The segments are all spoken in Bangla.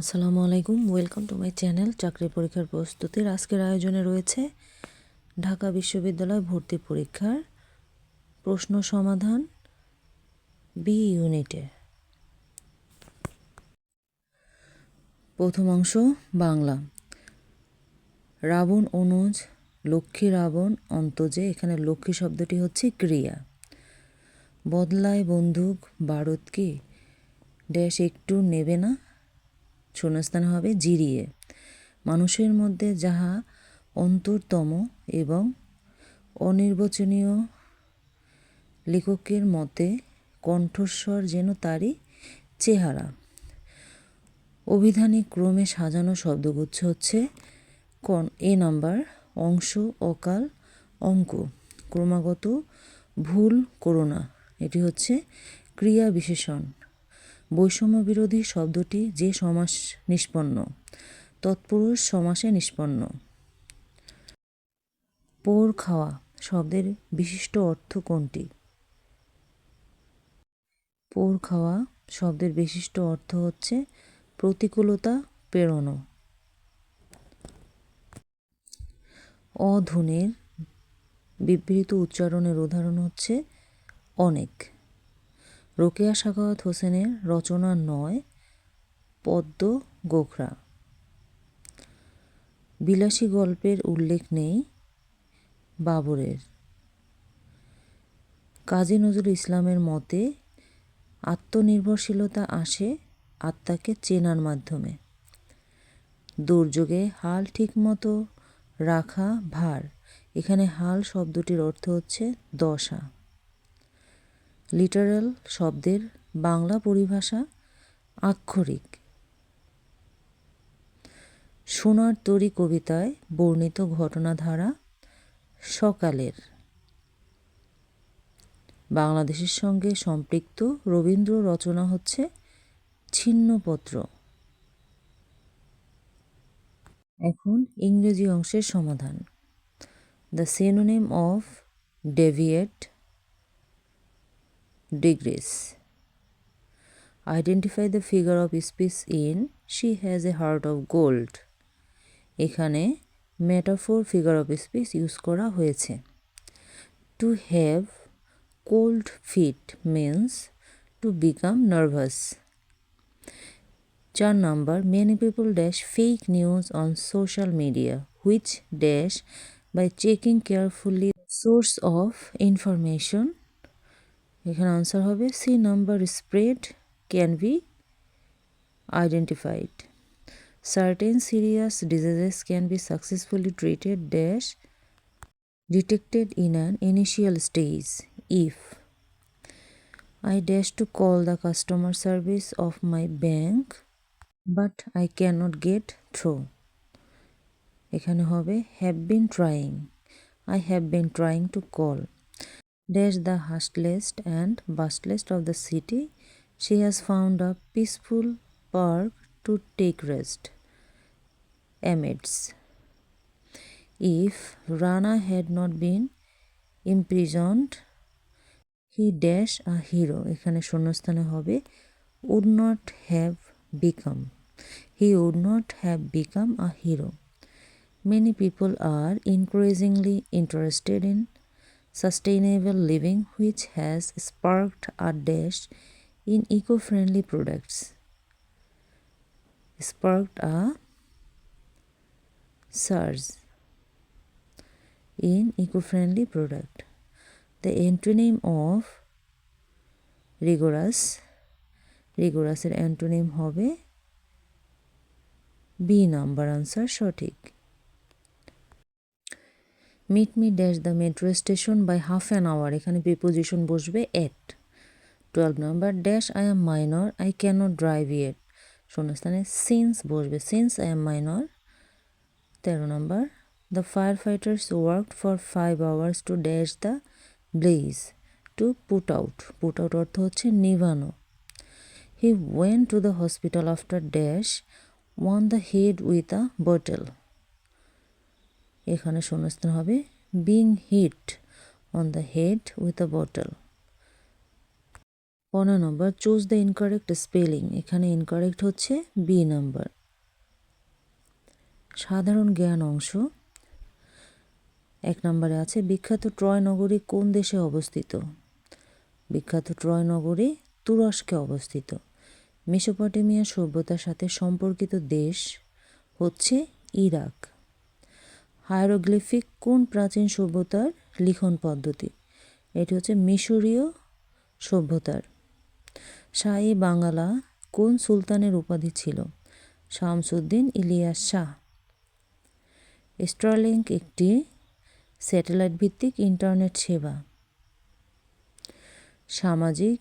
আসসালামু আলাইকুম, ওয়েলকাম টু মাই চ্যানেল চাকরি পরীক্ষার প্রস্তুতির। আজকের আয়োজনে রয়েছে ঢাকা বিশ্ববিদ্যালয় ভর্তি পরীক্ষার প্রশ্ন সমাধান বি ইউনিটে। প্রথম অংশ, বাংলা। রাবণ অনুজ, লক্ষ্মী রাবণ, অন্তজে, এখানে লক্ষ্মী শব্দটি হচ্ছে ক্রিয়া। বদলায় বন্দুক বারুদ কি ড্যাশ একটু নেবে না শূন্যস্থান হবে, জিরিয়ে। মানুষের মধ্যে যাহা অন্তরতম এবং অনির্বচনীয় লেখকের মতে কণ্ঠস্বর যেন তারই চেহারা। অভিধানিক ক্রমে সাজানো শব্দগুচ্ছ হচ্ছে কন এ নাম্বার, অংশ, অকাল, অঙ্ক। ক্রমাগত ভুল করোনা এটি হচ্ছে ক্রিয়া বিশেষণ। বৈষম্য বিরোধী শব্দটি যে সমাস নিষ্পন্ন, তৎপুরুষ সমাসে নিষ্পন্ন। পোর খাওয়া শব্দের বিশিষ্ট অর্থ কোনটি? পোর খাওয়া শব্দের বিশিষ্ট অর্থ হচ্ছে প্রতিকূলতা প্রেরণ। অধুনের বিবৃত উচ্চারণের উদাহরণ হচ্ছে অনেক। রোকেয়া সাখাওয়াত হোসেনের রচনা নয়, পদ্ম গোখরা। বিলাসী গল্পের উল্লেখ নেই বাবরের। কাজী নজরুল ইসলামের মতে, আত্মনির্ভরশীলতা আসে আত্মাকে চেনার মাধ্যমে। দুর্যোগে হাল ঠিকমতো রাখা ভার। এখানে হাল শব্দটির অর্থ হচ্ছে দশা। লিটারাল শব্দের বাংলা পরিভাষা আক্ষরিক। সোনার তরী কবিতায় বর্ণিত ঘটনাধারা সকালের। বাংলাদেশের সঙ্গে সম্পৃক্ত রবীন্দ্র রচনা হচ্ছে ছিন্নপত্র। এখন ইংরেজি অংশের সমাধান। The synonym of deviate degrees. Identify the figure of speech in, She has a heart of gold. এখানে metaphor figure of speech use করা হয়েছে to have cold feet means to become nervous চার number many people dash fake news on social media which dash by checking carefully source of information এখানে আনসার হবে C number spread can be identified certain serious diseases can be successfully treated dash detected in an initial stage if I dash to call the customer service of my bank but I cannot get through এখানে হবে have been trying I have been trying to call dash the hustlest and bustlest of the city, she has found a peaceful park to take rest. Amidst. If Rana had not been imprisoned, he dash a hero. এখানে শূন্যস্থানে হবে would not have become. He would not have become a hero. Many people are increasingly interested in sustainable living which has sparked a dash in eco-friendly products sparked a surge in eco-friendly product the antonym of rigorous rigorousের অ্যান্টোনিম হবে বি নাম্বার আনসার সঠিক meet me dash the metro station by half an hour এখানে প্রিপোজিশন বসবে at twelve number dash I am minor I can't drive yet শূন্যস্থানে সিন্স বসবে। সিন্স আই এম মাইনর তেরো number the fire fighters worked for five hours to dash the blaze to put out put out অর্থ হচ্ছে নিভানো। He went to the hospital after dash one the head with a bottle এখানে শূন্যস্থান হবে। Being hit on the head with a bottle পনেরো নম্বর চুজ দ্য ইনকারেক্ট স্পেলিং এখানে ইনকারেক্ট হচ্ছে বি নাম্বার সাধারণ জ্ঞান অংশ। এক নম্বরে আছে, বিখ্যাত ট্রয় নগরী কোন দেশে অবস্থিত? বিখ্যাত ট্রয় নগরী তুরস্কে অবস্থিত। মেসোপটেমিয়া সভ্যতার সাথে সম্পর্কিত দেশ হচ্ছে ইরাক। হায়ারোগ্লিফিক কোন প্রাচীন সভ্যতার লিখন পদ্ধতি? এটি হচ্ছে মিশরীয় সভ্যতার। শাহী বাঙ্গালা কোন সুলতানের উপাধি ছিল? শামসুদ্দিন ইলিয়াস শাহ। স্টারলিংক একটি স্যাটেলাইট ভিত্তিক ইন্টারনেট সেবা। সামাজিক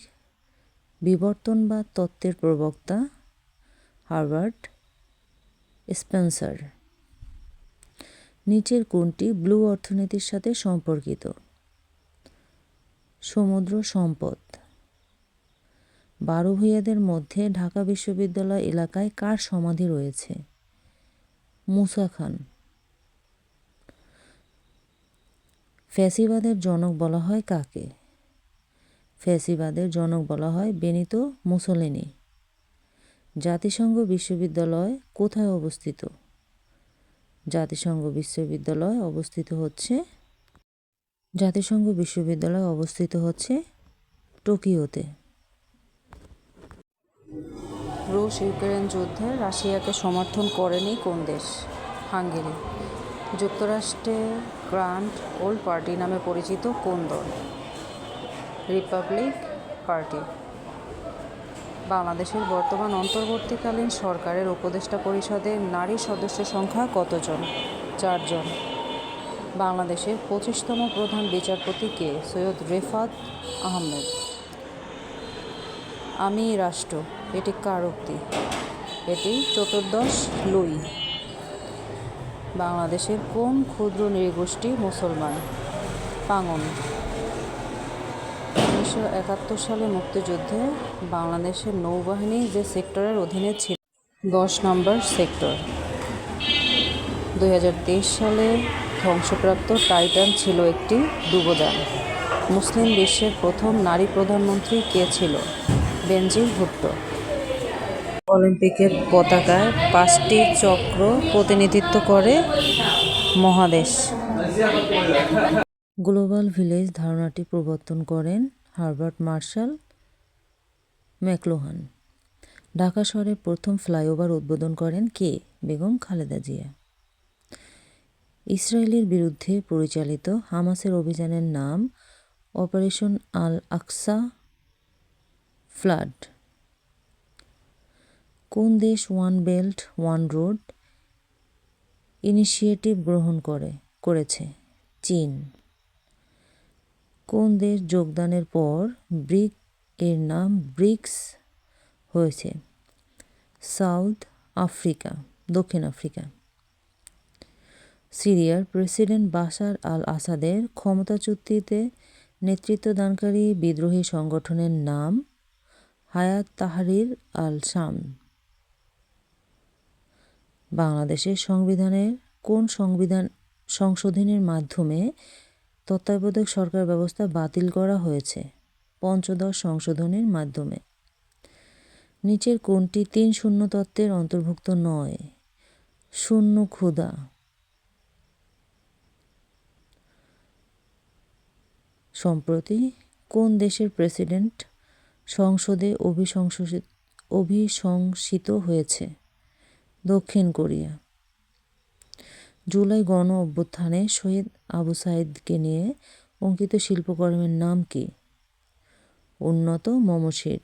বিবর্তনবাদ তত্ত্বের প্রবক্তা হার্ভার্ড স্পেন্সার। নিচের কোনটি ব্লু অর্থনীতির সাথে সম্পর্কিত। সমুদ্র সম্পদ। বারো ভূঁইয়াদের মধ্যে ঢাকা বিশ্ববিদ্যালয় এলাকায় কার সমাধি রয়েছে? মুসা খান। ফ্যাসিবাদের জনক বলা হয় কাকে? ফ্যাসিবাদের জনক বলা হয় বেনিতো মুসোলিনি। জাতিসংঘ বিশ্ববিদ্যালয় কোথায় অবস্থিত? জাতিসংঘ বিশ্ববিদ্যালয় অবস্থিত হচ্ছে, জাতিসংঘ বিশ্ববিদ্যালয় অবস্থিত হচ্ছে টোকিওতে। রুশ ইউক্রেন যুদ্ধে রাশিয়াকে সমর্থন করেনি কোন দেশ? হাঙ্গেরি। যুক্তরাষ্ট্রে গ্রান্ড ওল্ড পার্টি নামে পরিচিত কোন দল? Republic Party. বাংলাদেশের বর্তমান অন্তর্বর্তীকালীন সরকারের উপদেষ্টা পরিষদে নারী সদস্য সংখ্যা কতজন? চারজন। বাংলাদেশের পঁচিশতম প্রধান বিচারপতি কে? সৈয়দ রেফাত আহমেদ। আমি রাষ্ট্র। এটি কার উক্তি? এটি চতুর্দশ লুই। বাংলাদেশের কোন ক্ষুদ্র নৃগোষ্ঠী মুসলমান? পাঙ্গন উনিশশো একাত্তর সালে মুক্তিযুদ্ধে বাংলাদেশের নৌবাহিনী যে সেক্টরের অধীনে ছিল, দশ নম্বর সেক্টর। দু হাজার তেইশ সালে ধ্বংসপ্রাপ্ত টাইটান ছিল একটি ডুবোযান মুসলিম বিশ্বের প্রথম নারী প্রধানমন্ত্রী কে ছিল? বেনজির ভুট্টো। অলিম্পিকের পতাকায় পাঁচটি চক্র প্রতিনিধিত্ব করে মহাদেশ। গ্লোবাল ভিলেজ ধারণাটি প্রবর্তন করেন হারবার্ট মার্শাল ম্যাকলোহান। ঢাকা শহরের প্রথম ফ্লাইওভার উদ্বোধন করেন কে? বেগম খালেদা জিয়া। ইসরায়েলের বিরুদ্ধে পরিচালিত হামাসের অভিযানের নাম অপারেশন আল আকসা ফ্লাড। কোন দেশ one belt, one road initiative গ্রহণ করে, করেছে? চীন। কোন দেশ যোগদানের পর ব্রিক এর নাম ব্রিক্স হয়েছে। সাউথ আফ্রিকা, দক্ষিণ আফ্রিকা। সিরিয়ার প্রেসিডেন্ট বাশার আল আসাদের ক্ষমতা ক্ষমতাচ্যুতিতে নেতৃত্বদানকারী বিদ্রোহী সংগঠনের নাম হায়াত তাহরির আল শাম বাংলাদেশের সংবিধানের কোন সংবিধান সংশোধনের মাধ্যমে তত্ত্বাবধায়ক সরকার ব্যবস্থা বাতিল করা হয়েছে পঞ্চদশ সংশোধনের মাধ্যমে। নিচের কোনটি তিন শূন্য তত্ত্বের অন্তর্ভুক্ত নয়। শূন্য ক্ষুধা। সম্প্রতি কোন দেশের প্রেসিডেন্ট সংসদে অভিশংসিত অভিশংসিত হয়েছে? দক্ষিণ কোরিয়া। জুলাই গণ অভ্যুত্থানে শহীদ আবু সাইদকে নিয়ে অঙ্কিত শিল্পকর্মের নাম কি? উন্নত মমশির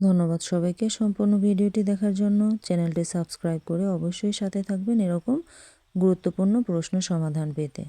ধন্যবাদ সবাইকে সম্পূর্ণ ভিডিওটি দেখার জন্য। চ্যানেলটি সাবস্ক্রাইব করে অবশ্যই সাথে থাকবেন এরকম গুরুত্বপূর্ণ প্রশ্ন সমাধান পেতে।